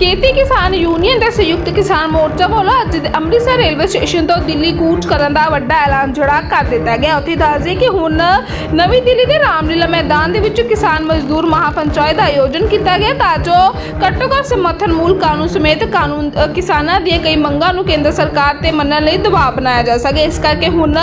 ਖੇਤੀ ਕਿਸਾਨ ਯੂਨੀਅਨ ਤੇ ਸੰਯੁਕਤ ਕਿਸਾਨ ਮੋਰਚਾ ਵੱਲੋਂ ਅੱਜ ਦੇ ਅੰਮ੍ਰਿਤਸਰ ਰੇਲਵੇ ਸਟੇਸ਼ਨ ਤੋਂ ਦਿੱਲੀ ਕੂਚ ਕਰਨ ਦਾ ਵੱਡਾ ਐਲਾਨ ਜਿਹੜਾ ਕਰ ਦਿੱਤਾ ਗਿਆ। ਉੱਥੇ ਦੱਸਦੇ ਕਿ ਹੁਣ ਨਵੀਂ ਦਿੱਲੀ ਦੇ ਰਾਮਲੀਲਾ ਮੈਦਾਨ ਦੇ ਵਿੱਚ ਕਿਸਾਨ ਮਜ਼ਦੂਰ ਮਹਾਪੰਚਾਇਤ ਦਾ ਆਯੋਜਨ ਕੀਤਾ ਗਿਆ ਤਾਂ ਜੋ ਘੱਟੋ ਘੱਟ ਸਮਰਥਨ ਮੂਲ ਕਾਨੂੰਨ ਸਮੇਤ ਕਾਨੂੰਨ ਕਿਸਾਨਾਂ ਦੀਆਂ ਕਈ ਮੰਗਾਂ ਨੂੰ ਕੇਂਦਰ ਸਰਕਾਰ ਤੇ ਮੰਨਣ ਲਈ ਦਬਾਅ ਬਣਾਇਆ ਜਾ ਸਕੇ। ਇਸ ਕਰਕੇ ਹੁਣ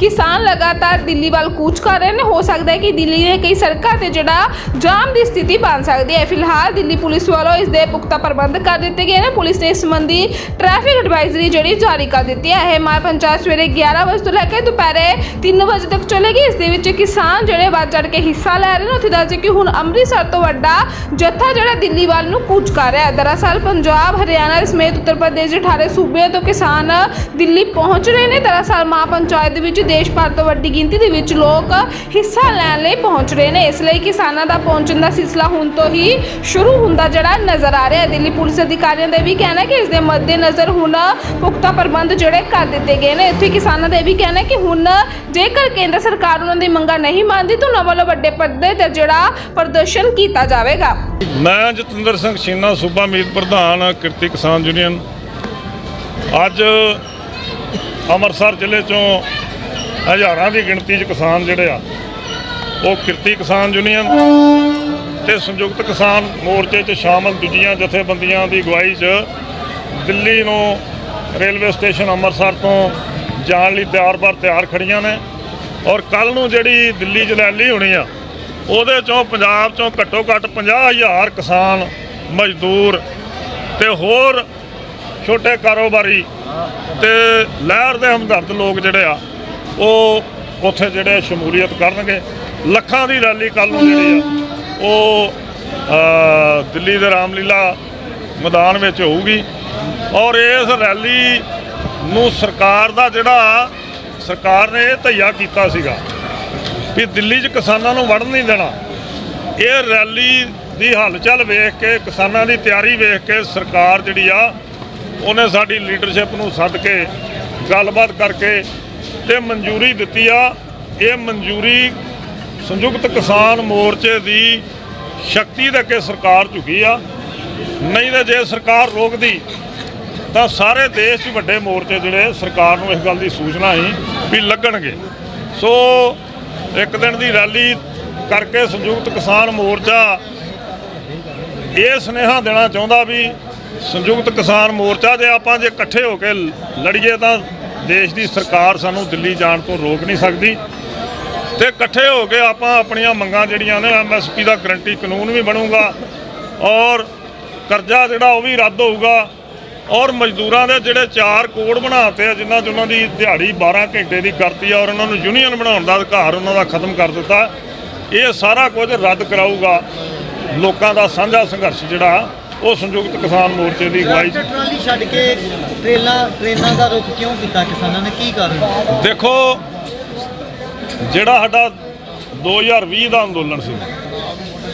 ਕਿਸਾਨ ਲਗਾਤਾਰ ਦਿੱਲੀ ਵੱਲ ਕੂਚ ਕਰ ਰਹੇ ਨੇ। ਹੋ ਸਕਦਾ ਹੈ ਕਿ ਦਿੱਲੀ ਦੇ ਕਈ ਸੜਕਾਂ ਤੇ ਜਿਹੜਾ ਜਾਮ ਦੀ ਸਥਿਤੀ ਬਣ ਸਕਦੀ ਹੈ। ਫਿਲਹਾਲ ਦਿੱਲੀ ਪੁਲਿਸ ਵੱਲੋਂ ਇਸ ਦੇ ਪੁਖਤਾ ਪ੍ਰਬੰਧ ਕਰ ਦਿੱਤੇ ਗਏ ਨੇ। ਪੁਲਿਸ ਨੇ ਇਸ ਸੰਬੰਧੀ ਟ੍ਰੈਫਿਕ ਐਡਵਾਈਜ਼ਰੀ ਜਿਹੜੀ ਜਾਰੀ ਕਰ ਦਿੱਤੀ ਹੈ। ਇਹ ਮਾਰ ਪੰਚਾਇਤ ਸਵੇਰੇ 11 ਵਜੇ ਤੋਂ ਲੈ ਕੇ ਦੁਪਹਿਰੇ 3 ਵਜੇ ਤੱਕ ਚੱਲੇਗੀ। ਇਸ ਦੇ ਵਿੱਚ ਕਿਸਾਨ ਜਿਹੜੇ ਵੱਧ ਚੜ ਕੇ ਹਿੱਸਾ ਲੈ ਰਹੇ ਨੇ। ਉੱਥੇ ਦੱਸਦੇ ਕਿ ਹੁਣ ਅੰਮ੍ਰਿਤਸਰ ਤੋਂ ਵੱਡਾ ਜੱਥਾ ਜਿਹੜਾ ਦਿੱਲੀ ਵੱਲ ਨੂੰ ਕੂਚ ਕਰ ਰਿਹਾ ਹੈ। ਦਰਅਸਲ ਪੰਜਾਬ, ਹਰਿਆਣਾ ਸਮੇਤ ਉੱਤਰ ਪ੍ਰਦੇਸ਼ ਦੇ 18 ਸੂਬਿਆਂ ਤੋਂ ਕਿਸਾਨ ਦਿੱਲੀ ਪਹੁੰਚ ਰਹੇ ਨੇ। ਦਰਅਸਲ ਮਾਂ ਪੰਚਾਇਤ ਦੇ ਵਿੱਚ ਦੇਸ਼ ਭਰ ਤੋਂ ਵੱਡੀ ਗਿਣਤੀ ਦੇ ਵਿੱਚ ਲੋਕ ਹਿੱਸਾ ਲੈਣ ਲਈ ਪਹੁੰਚ ਰਹੇ ਨੇ। ਇਸ ਲਈ ਕਿਸਾਨਾਂ ਦਾ ਪਹੁੰਚਣ ਦਾ ਸਿਲਸਿਲਾ ਹੁਣ ਤੋਂ ਹੀ ਸ਼ੁਰੂ ਹੁੰਦਾ ਜਿਹੜਾ ਨਜ਼ਰ ਆ ਰਿਹਾ ਹੈ। ਦਿੱਲੀ ਪੁਲਿਸ ਅਧਿਕਾਰੀਆਂ ਦਾ ਇਹ ਵੀ ਕਹਿਣਾ ਹੈ ਕਿ ਇਸ ਦੇ ਮੱਦੇਨਜ਼ਰ ਹੁਣ ਪੁਖਤਾ ਪ੍ਰਬੰਧ ਜਿਹੜੇ ਕਰ ਦਿੱਤੇ ਗਏ ਨੇ। ਇੱਥੇ ਕਿਸਾਨਾਂ ਦਾ ਇਹ ਵੀ ਕਹਿਣਾ ਹੈ ਕਿ ਹੁਣ ਜੇਕਰ ਕੇਂਦਰ ਸਰਕਾਰ ਉਹਨਾਂ ਦੀ ਮੰਗਾਂ ਨਹੀਂ ਮੰਨਦੀ ਤਾਂ ਉਹਨਾਂ ਵੱਲੋਂ ਵੱਡੇ ਪੱਧਰ ਤੇ ਜਿਹੜਾ ਪ੍ਰਦਰਸ਼ਨ ਕੀਤਾ ਜਾਵੇਗਾ। ਮੈਂ ਜਤਿੰਦਰ ਸਿੰਘ ਛੀਨਾ, ਸੂਬਾ ਮੀਤ ਪ੍ਰਧਾਨ, ਕਿਰਤੀ ਕਿਸਾਨ ਯੂਨੀਅਨ। ਅੱਜ ਅੰਮ੍ਰਿਤਸਰ ਜ਼ਿਲ੍ਹੇ ਚੋਂ ਹਜ਼ਾਰਾਂ ਦੀ ਗਿਣਤੀ 'ਚ ਕਿਸਾਨ ਜਿਹੜੇ ਆ ਉਹ ਕਿਰਤੀ ਕਿਸਾਨ ਯੂਨੀਅਨ ਤੇ ਸੰਯੁਕਤ ਕਿਸਾਨ ਮੋਰਚੇ 'ਚ ਸ਼ਾਮਲ ਦੂਜੀਆਂ ਜਥੇਬੰਦੀਆਂ ਦੀ ਅਗਵਾਈ 'ਚ ਦਿੱਲੀ ਨੂੰ ਰੇਲਵੇ ਸਟੇਸ਼ਨ ਅੰਮ੍ਰਿਤਸਰ ਤੋਂ ਜਾਣ ਲਈ ਤਿਆਰ-ਬਰ ਤਿਆਰ ਖੜੀਆਂ ਨੇ। ਔਰ ਕੱਲ ਨੂੰ ਜਿਹੜੀ ਦਿੱਲੀ ਜਲੈਲੀ ਹੋਣੀ ਆ, ਉਹਦੇ ਚੋਂ ਪੰਜਾਬ ਚੋਂ ਘੱਟੋ ਘੱਟ 50000 ਕਿਸਾਨ ਮਜ਼ਦੂਰ ਤੇ ਹੋਰ ਛੋਟੇ ਕਾਰੋਬਾਰੀ ਤੇ ਲਹਿਰ ਦੇ ਹਮਦਰਦ ਲੋਕ ਜਿਹੜੇ ਆ, ਉਹ ਉੱਥੇ ਜਿਹੜੇ ਸ਼ਮੂਲੀਅਤ ਕਰਨਗੇ, ਲੱਖਾਂ ਦੀ ਰੈਲੀ ਕੱਲ ਨੂੰ ਜਿਹੜੀ ਆ, ਉਹ ਦਿੱਲੀ ਦੇ ਰਾਮਲੀਲਾ ਮੈਦਾਨ ਵਿੱਚ ਹੋਊਗੀ। ਔਰ ਇਸ ਰੈਲੀ ਨੂੰ ਸਰਕਾਰ ਦਾ ਜਿਹੜਾ, ਸਰਕਾਰ ਨੇ ਇਹ ਧਈਆ ਕੀਤਾ ਸੀਗਾ ਵੀ ਦਿੱਲੀ 'ਚ ਕਿਸਾਨਾਂ ਨੂੰ ਵੜਨ ਨਹੀਂ ਦੇਣਾ। ਇਹ ਰੈਲੀ ਦੀ ਹਲਚਲ ਵੇਖ ਕੇ, ਕਿਸਾਨਾਂ ਦੀ ਤਿਆਰੀ ਵੇਖ ਕੇ ਸਰਕਾਰ ਜਿਹੜੀ ਆ, ਉਹਨੇ ਸਾਡੀ ਲੀਡਰਸ਼ਿਪ ਨੂੰ ਸੱਦ ਕੇ, ਗੱਲਬਾਤ ਕਰਕੇ ਤੇ ਮਨਜ਼ੂਰੀ ਦਿੱਤੀ ਆ। ਇਹ ਮਨਜ਼ੂਰੀ ਸੰਯੁਕਤ ਕਿਸਾਨ ਮੋਰਚੇ ਦੀ ਸ਼ਕਤੀ ਦੇ ਅੱਗੇ ਸਰਕਾਰ ਝੁਕੀ ਆ। ਨਹੀਂ ਤਾਂ ਜੇ ਸਰਕਾਰ ਰੋਕਦੀ, ਤਾਂ ਸਾਰੇ ਦੇਸ਼ 'ਚ ਵੱਡੇ ਮੋਰਚੇ ਜਿਹੜੇ ਸਰਕਾਰ ਨੂੰ ਇਸ ਗੱਲ ਦੀ ਸੂਚਨਾ ਸੀ ਵੀ ਲੱਗਣਗੇ। ਸੋ ਇੱਕ ਦਿਨ ਦੀ ਰੈਲੀ ਕਰਕੇ ਸੰਯੁਕਤ ਕਿਸਾਨ ਮੋਰਚਾ ਇਹ ਸੁਨੇਹਾ ਦੇਣਾ ਚਾਹੁੰਦਾ ਵੀ ਸੰਯੁਕਤ ਕਿਸਾਨ ਮੋਰਚਾ ਜੇ ਆਪਾਂ ਜੇ ਇਕੱਠੇ ਹੋ ਕੇ ਲੜੀਏ ਤਾਂ ਦੇਸ਼ ਦੀ ਸਰਕਾਰ ਸਾਨੂੰ ਦਿੱਲੀ ਜਾਣ ਤੋਂ ਰੋਕ ਨਹੀਂ ਸਕਦੀ। ਤੇ ਇਕੱਠੇ ਹੋ ਕੇ ਆਪਾਂ ਆਪਣੀਆਂ ਮੰਗਾਂ ਜਿਹੜੀਆਂ ਨੇ ਐਮਐਸਪੀ ਦਾ ਗਰੰਟੀ ਕਾਨੂੰਨ ਵੀ ਬਣੂਗਾ ਔਰ ਕਰਜ਼ਾ ਜਿਹੜਾ ਉਹ ਵੀ ਰੱਦ ਹੋਊਗਾ ਔਰ ਮਜ਼ਦੂਰਾਂ ਦੇ ਜਿਹੜੇ ਚਾਰ ਕੋਡ ਬਣਾਤੇ ਆ, ਜਿਨ੍ਹਾਂ 'ਚ ਉਹਨਾਂ ਦੀ ਦਿਹਾੜੀ 12 ਘੰਟੇ ਦੀ ਕਰਤੀ ਔਰ ਉਹਨਾਂ ਨੂੰ ਯੂਨੀਅਨ ਬਣਾਉਣ ਦਾ ਅਧਿਕਾਰ ਉਹਨਾਂ ਦਾ ਖਤਮ ਕਰ ਦਿੱਤਾ। ਇਹ ਸਾਰਾ ਕੁਝ ਰੱਦ ਕਰਾਊਗਾ। ਲੋਕਾਂ ਦਾ ਸਾਂਝਾ ਸੰਘਰਸ਼ ਜਿਹੜਾ ਉਹ ਸੰਯੁਕਤ ਕਿਸਾਨ ਮੋਰਚੇ ਦੀ ਅਗਵਾਈ 'ਚ ਟਰਾਲੀ ਛੱਡ ਕੇ ਟ੍ਰੇਨਾਂ ਟ੍ਰੇਨਾਂ ਦਾ ਰੁਖ ਕਿਉਂ ਕੀਤਾ ਕਿਸਾਨਾਂ ਨੇ? ਕੀ ਕਾਰਨ? ਦੇਖੋ ਜਿਹੜਾ ਸਾਡਾ 2020 ਦਾ ਅੰਦੋਲਨ ਸੀ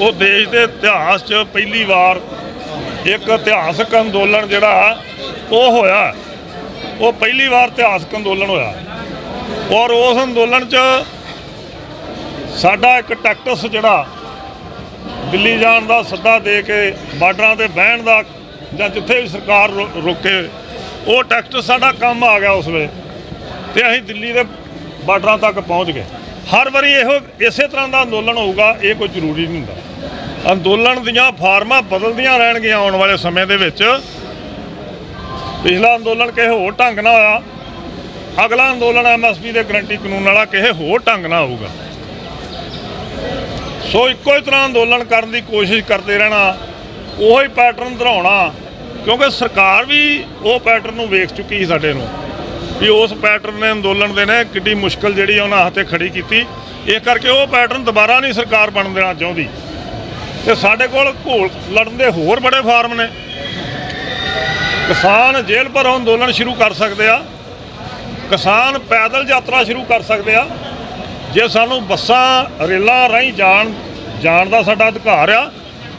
ਉਹ ਦੇਸ਼ ਦੇ ਇਤਿਹਾਸ 'ਚ ਪਹਿਲੀ ਵਾਰ ਇੱਕ ਇਤਿਹਾਸਕ ਅੰਦੋਲਨ ਜਿਹੜਾ ਉਹ ਹੋਇਆ। ਉਹ ਪਹਿਲੀ ਵਾਰ ਇਤਿਹਾਸਕ ਅੰਦੋਲਨ ਹੋਇਆ। ਔਰ ਉਸ ਅੰਦੋਲਨ 'ਚ ਸਾਡਾ ਇੱਕ ਟੈਕਟਸ ਜਿਹੜਾ ਦਿੱਲੀ ਜਾਣ ਦਾ ਸੱਦਾ ਦੇ ਕੇ ਬਾਰਡਰਾਂ ਤੇ ਬਹਿਣ ਦਾ ਜਾਂ ਜਿੱਥੇ ਵੀ ਸਰਕਾਰ ਰੋ- ਰੋਕੇ, ਉਹ ਟੈਕਟਸ ਸਾਡਾ ਕੰਮ ਆ ਗਿਆ ਉਸ ਵੇਲੇ। ਤੇ ਅਸੀਂ ਦਿੱਲੀ ਦੇ ਬਾਰਡਰਾਂ ਤੱਕ ਪਹੁੰਚ ਗਏ। ਹਰ ਵਾਰੀ ਇਹੋ, ਇਸੇ ਤਰ੍ਹਾਂ ਦਾ ਅੰਦੋਲਨ ਹੋਊਗਾ, ਇਹ ਕੋਈ ਜ਼ਰੂਰੀ ਨਹੀਂ ਹੁੰਦਾ। ਅੰਦੋਲਨ ਦੀਆਂ ਫਾਰਮਾਂ ਬਦਲਦੀਆਂ ਰਹਿਣਗੀਆਂ ਆਉਣ ਵਾਲੇ ਸਮੇਂ ਦੇ ਵਿੱਚ। ਪਿਛਲਾ ਅੰਦੋਲਨ ਕਿਸੇ ਹੋਰ ਢੰਗ ਨਾਲ ਹੋਇਆ। ਅਗਲਾ ਅੰਦੋਲਨ ਐਮਐਸਪੀ ਦੇ ਗਰੰਟੀ ਕਾਨੂੰਨ ਵਾਲਾ ਕਿਸੇ ਹੋਰ ਢੰਗ ਨਾਲ ਹੋਊਗਾ। ਸੋ ਇੱਕੋ ਹੀ ਤਰ੍ਹਾਂ ਅੰਦੋਲਨ ਕਰਨ ਦੀ ਕੋਸ਼ਿਸ਼ ਕਰਦੇ ਰਹਿਣਾ, ਉਹੀ ਪੈਟਰਨ ਦੁਹਰਾਉਣਾ ਕਿਉਂਕਿ ਸਰਕਾਰ ਵੀ ਉਹ ਪੈਟਰਨ ਨੂੰ ਵੇਖ ਚੁੱਕੀ ਸੀ ਸਾਡੇ ਨੂੰ, ਵੀ ਉਸ ਪੈਟਰਨ ਨੇ ਅੰਦੋਲਨ ਦੇ ਨੇ ਕਿੱਡੀ ਮੁਸ਼ਕਲ ਜਿਹੜੀ ਉਹਨਾਂ ਹੱਥੇ ਖੜੀ ਕੀਤੀ। ਇਹ ਕਰਕੇ ਉਹ ਪੈਟਰਨ ਦੁਬਾਰਾ ਨਹੀਂ ਸਰਕਾਰ ਬਣ ਦੇਣਾ ਚਾਹੁੰਦੀ। ਤੇ ਸਾਡੇ ਕੋਲ ਘੋਲ ਲੜਨ ਦੇ ਹੋਰ ਬੜੇ ਫਾਰਮ ਨੇ। ਕਿਸਾਨ ਜੇਲ੍ਹ ਪਰ ਅੰਦੋਲਨ ਸ਼ੁਰੂ ਕਰ ਸਕਦੇ ਆ। ਕਿਸਾਨ ਪੈਦਲ ਯਾਤਰਾ ਸ਼ੁਰੂ ਕਰ ਸਕਦੇ ਆ। ਜੇ ਸਾਨੂੰ ਬੱਸਾਂ ਰੇਲਾਂ ਰਾਹੀਂ ਜਾਣ ਜਾਣ ਦਾ ਸਾਡਾ ਅਧਿਕਾਰ ਆ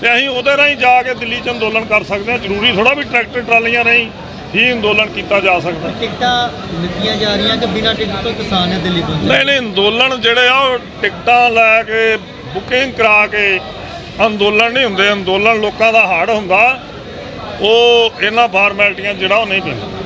ਤੇ ਅਸੀਂ ਉਹਦੇ ਰਾਹੀਂ ਜਾ ਕੇ ਦਿੱਲੀ 'ਚ ਅੰਦੋਲਨ ਕਰ ਸਕਦੇ ਆ। ਜ਼ਰੂਰੀ ਥੋੜਾ ਵੀ ਟਰੈਕਟਰ ਟਰਾਲੀਆਂ ਰਾਹੀਂ ਹੀ ਅੰਦੋਲਨ ਕੀਤਾ ਜਾ ਸਕਦਾ ਟਿਕਟਾਂ ਦਿੱਤੀਆਂ ਜਾ ਰਹੀਆਂ ਕਿ ਬਿਨਾਂ ਟਿਕਟ ਤੋਂ ਕਿਸਾਨ ਨੇ ਦਿੱਲੀ ਪਹੁੰਚੇ। ਨਹੀਂ ਨਹੀਂ ਅੰਦੋਲਨ ਜਿਹੜੇ ਆ ਉਹ ਟਿਕਟਾਂ ਲੈ ਕੇ ਬੁਕਿੰਗ ਕਰਾ ਕੇ ਅੰਦੋਲਨ ਨਹੀਂ ਹੁੰਦੇ। ਅੰਦੋਲਨ ਲੋਕਾਂ ਦਾ ਹੜ ਹੁੰਦਾ। ਉਹ ਇਹਨਾਂ ਫਾਰਮੈਲਿਟੀਆਂ ਜਿਹੜਾ ਉਹ ਨਹੀਂ ਪੈਂਦਾ